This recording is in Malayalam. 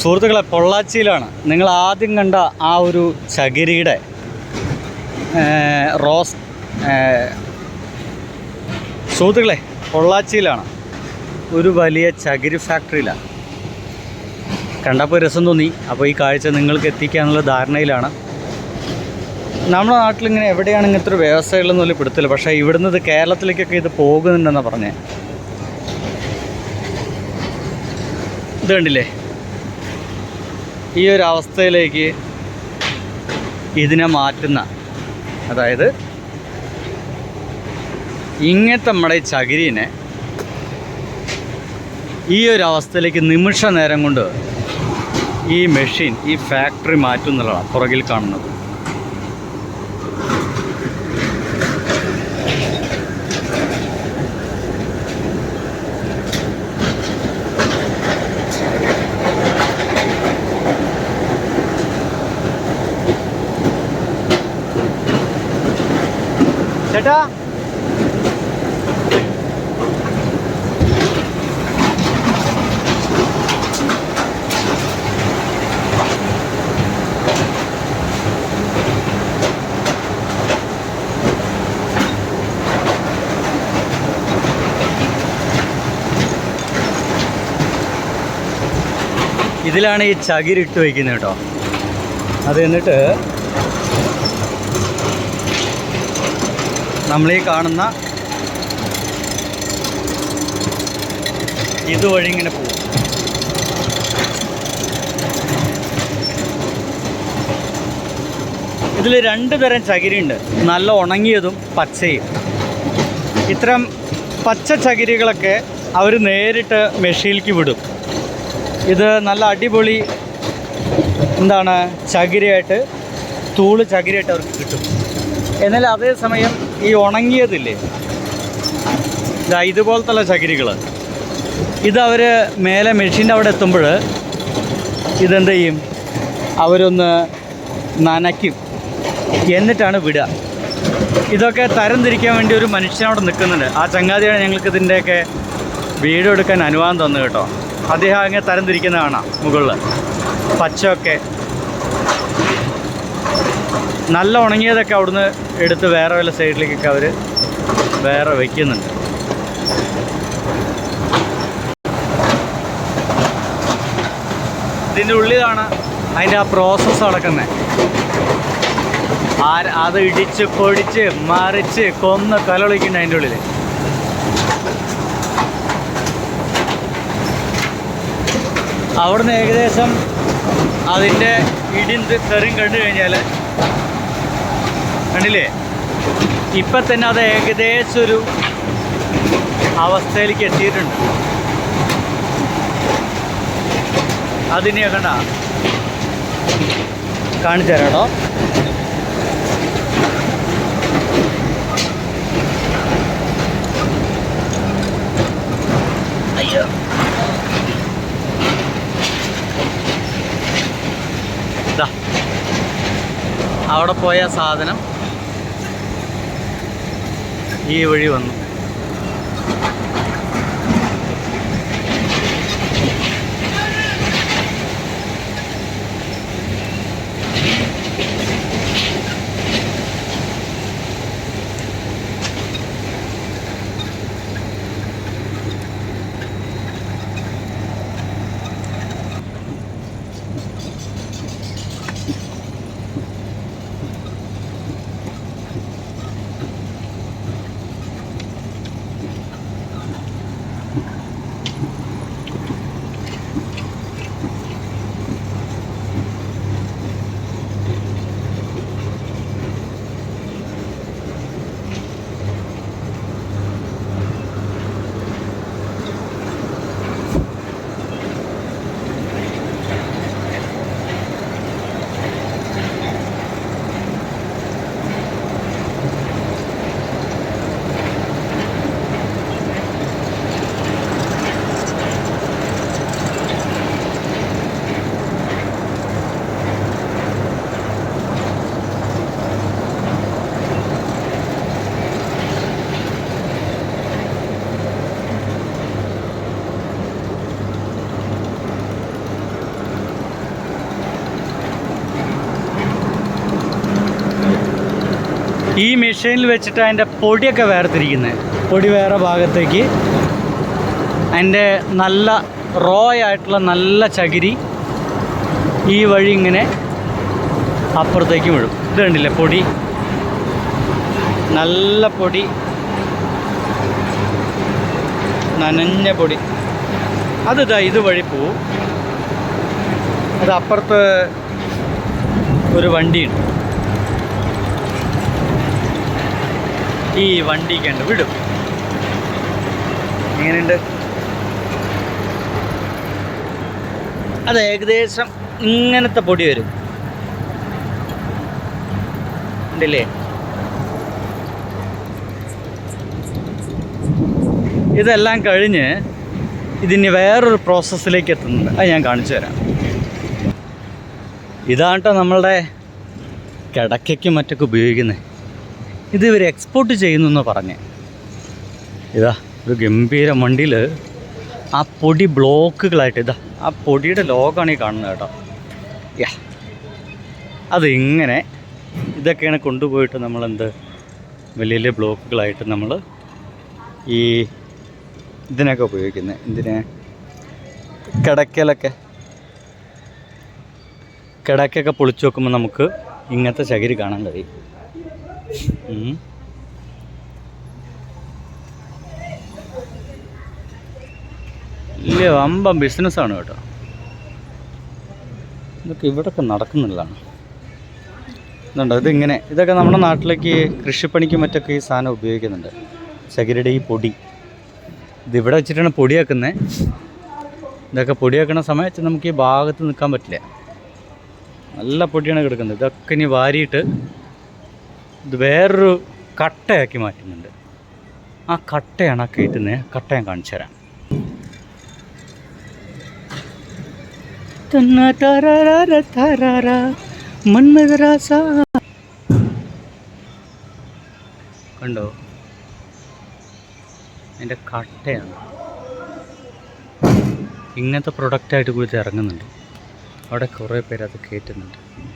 സുഹൃത്തുക്കളെ പൊള്ളാച്ചിയിലാണ്. നിങ്ങൾ ആദ്യം കണ്ട ആ ഒരു ചകിരിയുടെ റോസ് സുഹൃത്തുക്കളെ പൊള്ളാച്ചിയിലാണ്. ഒരു വലിയ ചകിരി ഫാക്ടറിയിലാണ് കണ്ടപ്പോൾ രസം തോന്നി. അപ്പോൾ ഈ കാഴ്ച നിങ്ങൾക്ക് എത്തിക്കാനുള്ള ധാരണയിലാണ്. നമ്മുടെ നാട്ടിലിങ്ങനെ എവിടെയാണ് ഇങ്ങനത്തെ ഒരു വ്യവസ്ഥകളെന്ന് വലിയ പിടുത്തില്ല പക്ഷേ ഇവിടുന്ന് ഇത് കേരളത്തിലേക്കൊക്കെ ഇത് പോകുന്നുണ്ടെന്നാണ് പറഞ്ഞത് ഇത് കണ്ടില്ലേ? ഈ ഒരു അവസ്ഥയിലേക്ക് ഇതിനെ മാറ്റുന്ന അതായത് ഇങ്ങനത്തെ നമ്മുടെ ഈ ചകിരിനെ ഈ ഒരു അവസ്ഥയിലേക്ക് നിമിഷ നേരം കൊണ്ട് ഈ മെഷീൻ ഈ ഫാക്ടറി മാറ്റുന്നതാണ് പുറകിൽ കാണുന്നത്. ചേട്ടാ. ഇതിലാണ് ഈ ചകിരിട്ട് വയ്ക്കുന്നത് കേട്ടോ. അത് എന്നിട്ട് നമ്മളീ കാണുന്ന ഇതുവഴി ഇങ്ങനെ പോകും. ഇതിൽ രണ്ട് തരം ചകിരിയുണ്ട്. നല്ല ഉണങ്ങിയതും പച്ചയും. ഇത്തരം പച്ച ചകിരികളൊക്കെ അവർ നേരിട്ട് മെഷീനിലേക്ക് വിടും. ഇത് നല്ല അടിപൊളി എന്താണ് ചകിരിയായിട്ട് തൂൾ ചകിരിയായിട്ട് അവർക്ക് കിട്ടും. എന്നാൽ അതേസമയം ഈ ഉണങ്ങിയതില്ലേ? ഇതാ ഇതുപോലത്തുള്ള ചകിരികൾ. ഇതവർ മേലെ മെഷീന്റെ അവിടെ എത്തുമ്പോൾ ഇതെന്ത് ചെയ്യും? അവരൊന്ന് നനയ്ക്കും. എന്നിട്ടാണ് വിടുക. ഇതൊക്കെ തരംതിരിക്കാൻ വേണ്ടി ഒരു മനുഷ്യനവിടെ നിൽക്കുന്നുണ്ട്. ആ ചങ്ങാതിയാണ് ഞങ്ങൾക്ക് ഇതിന്റെയൊക്കെ വീഡിയോ എടുക്കാൻ അനുവാദം തന്നു കേട്ടോ. അദ്ദേഹം അങ്ങനെ തരംതിരിക്കുന്ന കാണാം മുകളിൽ. പച്ചയൊക്കെ നല്ല ഉണങ്ങിയതൊക്കെ അവിടുന്ന് എടുത്ത് വേറെ വല്ല സൈഡിലേക്കൊക്കെ അവർ വേറെ വയ്ക്കുന്നുണ്ട് ഇതിന്റെ ഉള്ളിലാണ് അതിന്റെ ആ പ്രോസസ്സ് നടക്കുന്നത് അത് ഇടിച്ച് പൊടിച്ച് മറിച്ച് കൊന്ന് കലൊളിക്കുന്നുണ്ട് അതിന്റെ ഉള്ളിൽ അവിടുന്ന് ഏകദേശം അതിന്റെ ഇടിന്ത് തെറിയും കണ്ടു കഴിഞ്ഞാൽ കണ്ടില്ലേ? ഇപ്പം തന്നെ അത് ഏകദേശം ഒരു അവസ്ഥയിലേക്ക് എത്തിയിട്ടുണ്ട്. അതിനെ കണ്ട കാണിച്ചു തരാം കേട്ടോ. അയ്യോ. ദാ. അവിടെ പോയ സാധനം ഈ വഴി വന്നു. ഈ മെഷീനിൽ വെച്ചിട്ട് അതിന്റെ പൊടിയൊക്കെ വേർതിരിക്കുന്നത് പൊടി വേറെ ഭാഗത്തേക്ക്. അതിന്റെ നല്ല റോ ആയിട്ടുള്ള നല്ല ചകിരി ഈ വഴി ഇങ്ങനെ അപ്പുറത്തേക്ക് വിടും. ഇത് കണ്ടില്ലേ പൊടി? നല്ല പൊടി. നനഞ്ഞ പൊടി. അത് ഇതാ വഴി പോവും. അത് അപ്പുറത്ത് ഒരു വണ്ടിയുണ്ട്. ഈ വണ്ടിക്കുണ്ട് വിടും. എങ്ങനെയുണ്ട്? അത് ഏകദേശം ഇങ്ങനത്തെ പൊടി വരും. ഉണ്ടല്ലേ? ഇതെല്ലാം കഴിഞ്ഞ് ഇതിന് വേറൊരു പ്രോസസ്സിലേക്ക് എത്തുന്നുണ്ട്. അത് ഞാൻ കാണിച്ചു തരാം. ഇതാട്ടോ നമ്മളുടെ കിടക്കയ്ക്കും മറ്റൊക്കെ ഉപയോഗിക്കുന്നത്. ഇത് ഇവർ എക്സ്പോർട്ട് ചെയ്യുന്നു എന്ന് പറഞ്ഞ്. ഇതാ ഒരു ഗംഭീര വണ്ടിയിൽ ആ പൊടി ബ്ലോക്കുകളായിട്ട് ഇതാ ആ പൊടിയുടെ ലോകമാണ് ഈ കാണുന്നത് കേട്ടോ. യാ അതിങ്ങനെ ഇതൊക്കെയാണ് കൊണ്ടുപോയിട്ട് നമ്മളെന്ത് വലിയ വലിയ ബ്ലോക്കുകളായിട്ട് നമ്മൾ ഈ ഇതിനൊക്കെ ഉപയോഗിക്കുന്നത് എന്തിനെ? കിടക്കലൊക്കെ കിടക്കൊക്കെ പൊളിച്ചു നോക്കുമ്പോൾ നമുക്ക് ഇങ്ങനത്തെ ചകിരി കാണാൻ കഴിയും. അമ്പം വമ്പം ബിസിനസ്സാണ് കേട്ടോ. ഇതൊക്കെ ഇവിടൊക്കെ നടക്കുന്നില്ലാണ് ഇതുണ്ടോ ഇതിങ്ങനെ ഇതൊക്കെ നമ്മുടെ നാട്ടിലേക്ക് കൃഷിപ്പണിക്ക് മറ്റൊക്കെ ഈ സാധനം ഉപയോഗിക്കുന്നുണ്ട്. ചകിരിയുടെ ഈ പൊടി. ഇതിവിടെ വെച്ചിട്ടാണ് പൊടിയാക്കുന്നത് ഇതൊക്കെ പൊടിയാക്കുന്ന സമയത്ത് നമുക്ക് ഈ ഭാഗത്ത് നിൽക്കാൻ പറ്റില്ല. നല്ല പൊടിയാണ് കിടക്കുന്നത്. ഇതൊക്കെ ഇനി വാരിയിട്ട് ഇത് വേറൊരു കട്ടയാക്കി മാറ്റുന്നുണ്ട്. ആ കട്ടയാണ് ആ കയറ്റുന്നത് കട്ട ഞാൻ കാണിച്ചു തരാം. കണ്ടോ? എന്റെ കട്ടയാണ്. ഇങ്ങനത്തെ പ്രൊഡക്റ്റായിട്ട് കൂടി ഇറങ്ങുന്നുണ്ട്. അവിടെ കുറേ പേര് അത് കയറ്റുന്നുണ്ട്.